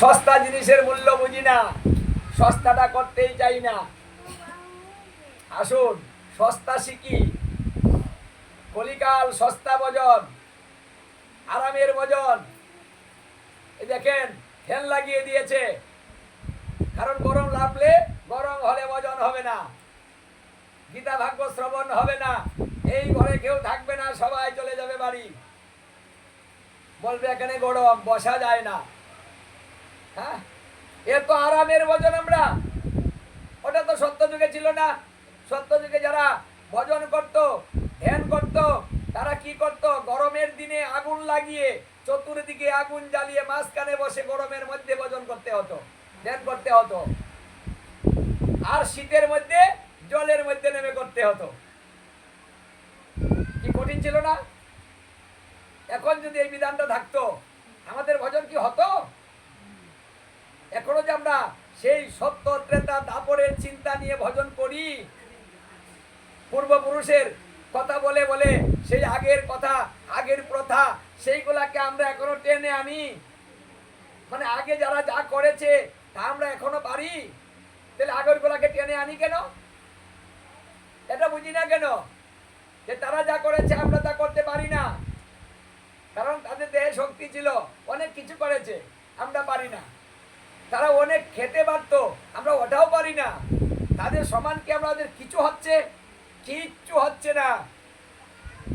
সস্তা জিনিসের মূল্য বুঝি না। সস্তাটা করতেই চাই না। আসুন, সস্তা শিখি। কলিকাল সস্তা ভোজন, আরামের এই দেখেন, ফ্যান লাগিয়ে দিয়েছে। কারণ গরম লাগলে গরম হলে ভোজন হবে না। গীতা ভাগ্য শ্রবণ হবে না। এই ঘরে কেউ থাকবে না, সবাই চলে যাবে বাড়ি। বলবে এখানে গরম, বসা যায় না। হ্যাঁ? এ তো আরামের ভজন আমরা। ওটা তো সত্য যুগে ছিল না। সত্য যুগে যারা ভজন করত, ধ্যান করত, তারা কি করত? গরমের দিনে আগুন লাগিয়ে, চতুর্দিকে আগুন জ্বালিয়ে মাঝখানে বসে গরমের মধ্যে ভজন করতে হতো, ধ্যান করতে হতো। আর শীতের মধ্যে জলের মধ্যে নেমে করতে হতো। কি কঠিন ছিল না? এখন যদি এই বিধানটা থাকতো, আমাদের ভজন কি হতো? এখনও যে আমরা সেই সত্য ত্রেতা দাপরের চিন্তা নিয়ে ভজন করি, পূর্বপুরুষের কথা বলে বলে, সেই আগের কথা, আগের প্রথা, সেইগুলাকে আমরা এখনও টেনে আনি। মানে আগে যারা যা করেছে, তা আমরা এখনও পারি। তাহলে আগের গুলাকে টেনে আনি কেন? এটা বুঝি না কেন? যে তারা যা করেছে, আমরা তা করতে পারি না। কারণ তাদের দেহে শক্তি ছিল, অনেক কিছু করেছে, আমরা পারি না। তারা অনেক খেতে পারতো আমরা ওটাও পারি না। তাদের সমান কি আমাদের কিছু হচ্ছে কিচ্ছু হচ্ছে না।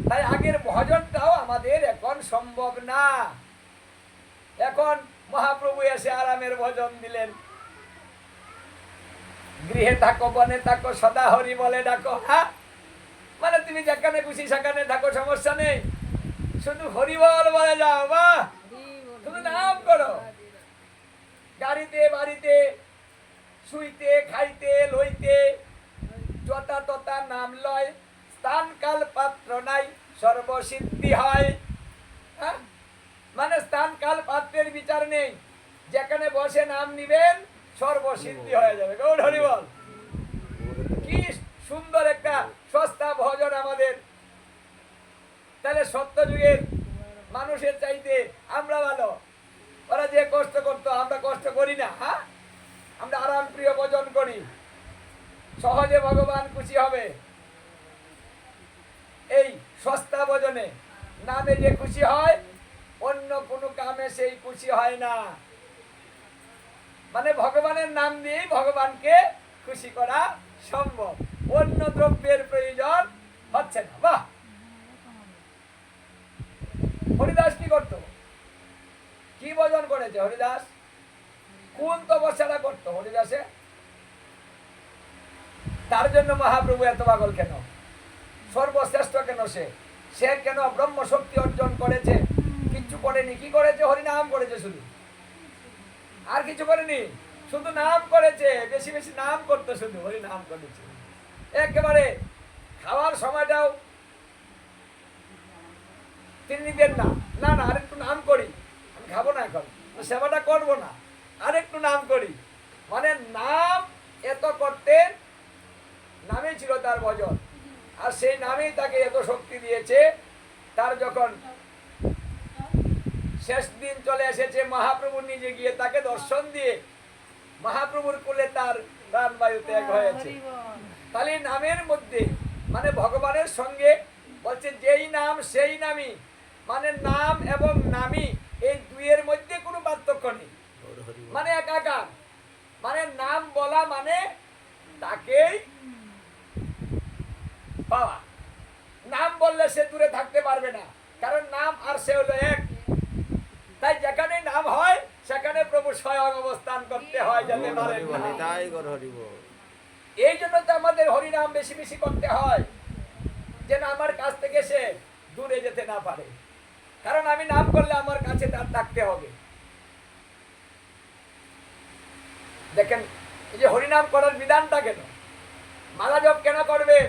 তাই আগের ভজনটাও আমাদের এখন সম্ভব না। এখন মহাপ্রভু এসে আরামের ভজন দিলেন। গৃহে থাকো বনে থাকো সদা হরি বলে ডাকো হ্যাঁ? মানে তুমি যেখানে খুশি সেখানে থাকো সমস্যা নেই। শুধু হরিবল বলে যাও বাহ! শুধু নাম করো। গাড়িতে বাড়িতে শুইতে, খাইতে, লইতে। যথা তথা নাম লয় স্থান কাল পাত্র নাই, সর্বসিদ্ধি হয়। হ্যাঁ? মানে স্থান কাল পাত্রের বিচার নেই। যেখানে বসে নাম নিবেন, সর্বসিদ্ধি হয়ে যাবে। গৌর হরি বল। কি সুন্দর একটা সস্তা ভজন আমাদের। তাহলে সত্য যুগের মানুষের চাইতে আমরা ভালো। ওরা যে কষ্ট করতো, আমরা করি না হ্যাঁ? আমরা আরাম প্রিয় ভজন করি। সহজে ভগবান খুশি হবে। এই সস্তা ভজনে নামে যে খুশি হয়, অন্য কোনো কামে সেই খুশি হয় না। মানে ভগবানের নাম দিয়েই ভগবানকে খুশি করা সম্ভব। অন্য দ্রব্যের প্রয়োজন হচ্ছে না। বাহ! হরিদাস কি করতো? কি ভজন করেছে হরিদাস? কোন তপস্যাটা করতো? হরিদাসে তার জন্য মহাপ্রভু এত পাগল কেন? সর্বশ্রেষ্ঠ কেন সে? সে কেন ব্রহ্ম শক্তি অর্জন করেছে? কিচ্ছু করেনি। কি করেছে? হরিনাম করেছে শুধু। আর কিছু করেনি? শুধু নাম করেছে। বেশি বেশি নাম করতো শুধু। হরি নাম করেছে। একেবারে খাওয়ার সময়টাও তিনি নিতেন না। না না আরেকটু নাম করি। আমি খাব না এখন। সেবাটা করব না। আরেকটু নাম করি। মানে নাম এত করতেন নামেই ছিল তার ভজন। আর সেই নামেই তাকে এত শক্তি দিয়েছে তার যখন শেষ দিন চলে এসেছে মহাপ্রভু নিজে গিয়ে তাকে দর্শন দিয়ে মহাপ্রভুর কোলে তার প্রাণবায়ু ত্যাগ হয়েছে। তাহলে নামের মধ্যে মানে ভগবানের সঙ্গে বলছে যেই নাম সেই নামই। মানে নাম এবং নামি এই দুইয়ের মধ্যে কোনো পার্থক্য নেই। মানে একাকার মানে নাম বলা মানে তাকেই পাওয়া। নাম বললে সে দূরে থাকতে পারবে না। কারণ নাম আর সে হলো এক। তাই যেখানে নাম হয় সেখানে প্রভু স্বয়ং অবস্থান করতে হয় যাতে হরিব এই জন্য তো আমাদের হরিনাম বেশি বেশি করতে হয়। যেন আমার কাছ থেকে সে দূরে যেতে না পারে। কারণ আমি নাম করলে আমার কাছে তার থাকতে হবে দেখেন, এই যে হরিনাম করার বিধানটা কেন? মালা জপ কেন করবেন?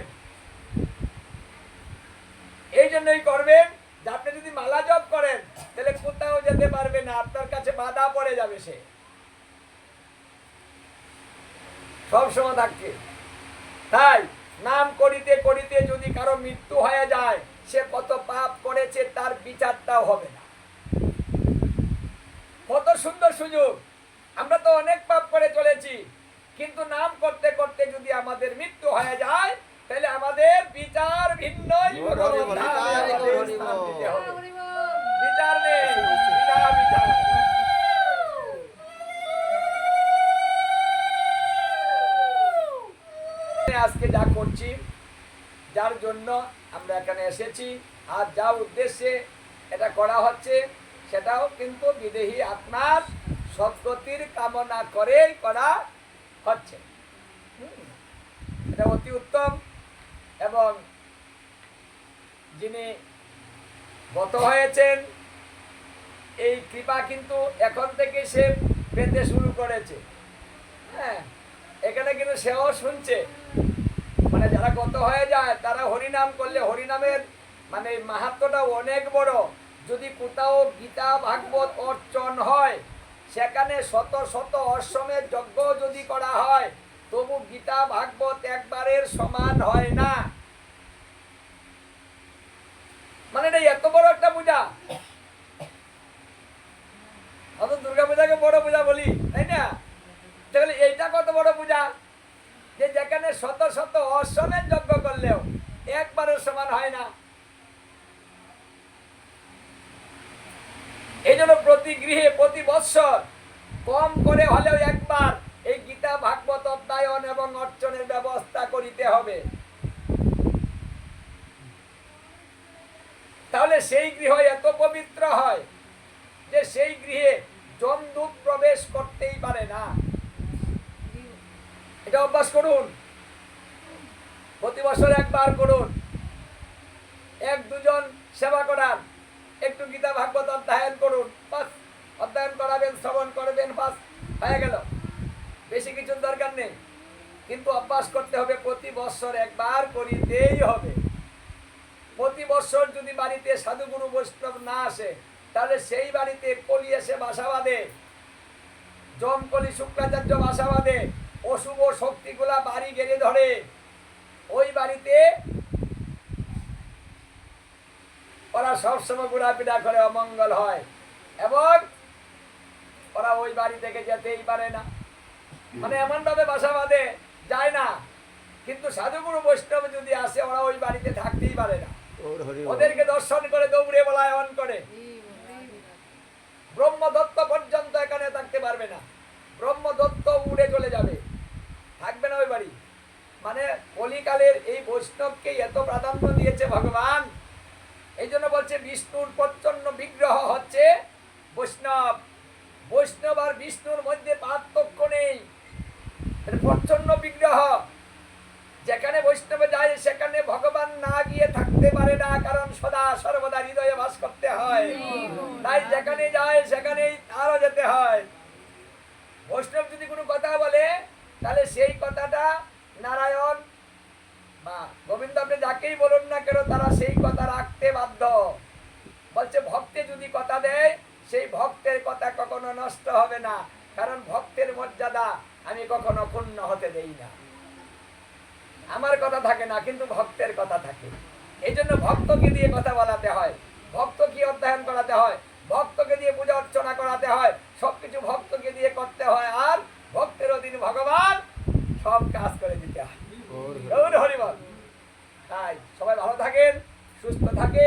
এই জন্যই করবেন যে আপনি যদি মালা জপ করেন, তাহলে কোথাও যেতে পারবে না, আপনার কাছে বাধা পড়ে যাবে সে। সব সময় থাকছে। তাই নাম করিতে করিতে যদি কারও মৃত্যু হয়ে যায়, সে কত পাপ করেছে তার বিচারটাও হবে না। কত সুন্দর সুযোগ। কিন্তু নাম করতে করতে যদি আমাদের মৃত্যু হয়ে যায় তাহলে আমাদের বিচার ভিন্নই নেই বিচার। আজকে যা করছি যার জন্য আমরা এখানে এসেছি আর যা উদ্দেশ্যে এটা করা হচ্ছে সেটাও কিন্তু বিদেহী আত্মার সদ্গতির কামনা করেই করা হচ্ছে। এটা অতি উত্তম এবং যিনি গত হয়েছেন, এই কৃপা কিন্তু এখন থেকে সে পেতে শুরু করেছে। হ্যাঁ এখানে কিন্তু সেও শুনছে। মানে যারা গত হয়ে যায়, তারা হরিনাম করলে হরিনামের মানে মাহাত্মটা অনেক বড়। যদি কোথাও গীতা, ভাগবত, অর্চন হয় সেখানে শত শত অশ্বমের যজ্ঞ যদি করা হয়, তবু গীতা ভাগবত একবারের সমান হয় না। মানে এটা এত বড় একটা পূজা। অত দুর্গা পূজাকে বড় পূজা বলি, তাই না? তাহলে এইটা কত বড় পূজা? যে যেখানে শত শত অশ্বমের যজ্ঞ করলেও একবারের সমান হয় না এই জন্য প্রতি গৃহে প্রতি বৎসর, কম করে হলেও একবার এই গীতা ভাগবত অধ্যায়ন এবং অর্চনের ব্যবস্থা করিতে হবে। তাহলে সেই গৃহ এত পবিত্র হয় যে সেই গৃহে জমদূত প্রবেশ করতেই পারে না। এটা অভ্যাস করুন। প্রতি বছর একবার করুন। এক দুজন সেবা করান একটু গীতা ভাগবত অধ্যয়ন করুন। শ্রবণ করবেন বাস, হয়ে গেল। বেশি কিছুর দরকার নেই। কিন্তু অভ্যাস করতে হবে, প্রতি বছর একবার করিতেই হবে। প্রতি বছর যদি বাড়িতে সাধুগুরু বৈষ্ণব না আসে, তাহলে সেই বাড়িতে কলি এসে বাসা বাঁধে। জমকলি শুক্রাচার্য বাসা বাঁধে। অশুভ শক্তিগুলা বাড়ি গেড়ে ধরে। ওই বাড়িতে ওরা সবসময় ঘোরাফেরা করে, অমঙ্গল হয়। এবং ওরা ওই বাড়ি থেকে যেতেই পারে না। মানে এমন ভাবে বাসা বাঁধে যায় না। কিন্তু সাধুগুরু বৈষ্ণব যদি আসে ওরা ওই বাড়িতে থাকতেই পারে না। ওদেরকে দর্শন করে দৌড়ে বলায়ন করে। ব্রহ্মদত্ত পর্যন্ত এখানে থাকতে পারবে না। ব্রহ্মদত্ত উড়ে চলে যাবে। থাকবে না ওই বাড়ি। মানে কলিকালের এই বৈষ্ণবকে এত প্রাধান্য দিয়েছে ভগবান। এই জন্য বলছে বিষ্ণুর প্রচণ্ড বিগ্রহ হচ্ছে বৈষ্ণব। বৈষ্ণব আর বিষ্ণুর মধ্যে পার্থক্য নেই। প্রচণ্ড বিগ্রহ। যেখানে বৈষ্ণবে যায়, সেখানে ভগবান না গিয়ে থাকতে পারে না, কারণ সদা সর্বদা হৃদয়ে বাস করতে হয়। তাই যেখানে যায়, সেখানেই তারও যেতে হয়। বৈষ্ণব যদি কোনো কথা বলে, তাহলে সেই কথাটা নারায়ণ বা গোবিন্দ আপনি যাকেই বলুন না কেন, তারা সেই কথা রাখতে বাধ্য। বলছে, ভক্তে যদি কথা দেয় সেই ভক্তের কথা কখনো নষ্ট হবে না কারণ ভক্তের মর্যাদা আমি কখনো ক্ষুণ্ণ হতে দেই না। আমার কথা থাকে না কিন্তু ভক্তের কথা থাকে। এই জন্য ভক্তকে দিয়ে কথা বলাতে হয় ভক্ত কি অধ্যয়ন করাতে হয় ভক্তকে দিয়ে পূজা অর্চনা করাতে হয় সবকিছু ভক্তকে দিয়ে করতে হয় আর ভক্তের অধীন ভগবান সব কাজ করে দিতে হয়। হরিবল তাই সবাই ভালো থাকেন সুস্থ থাকেন।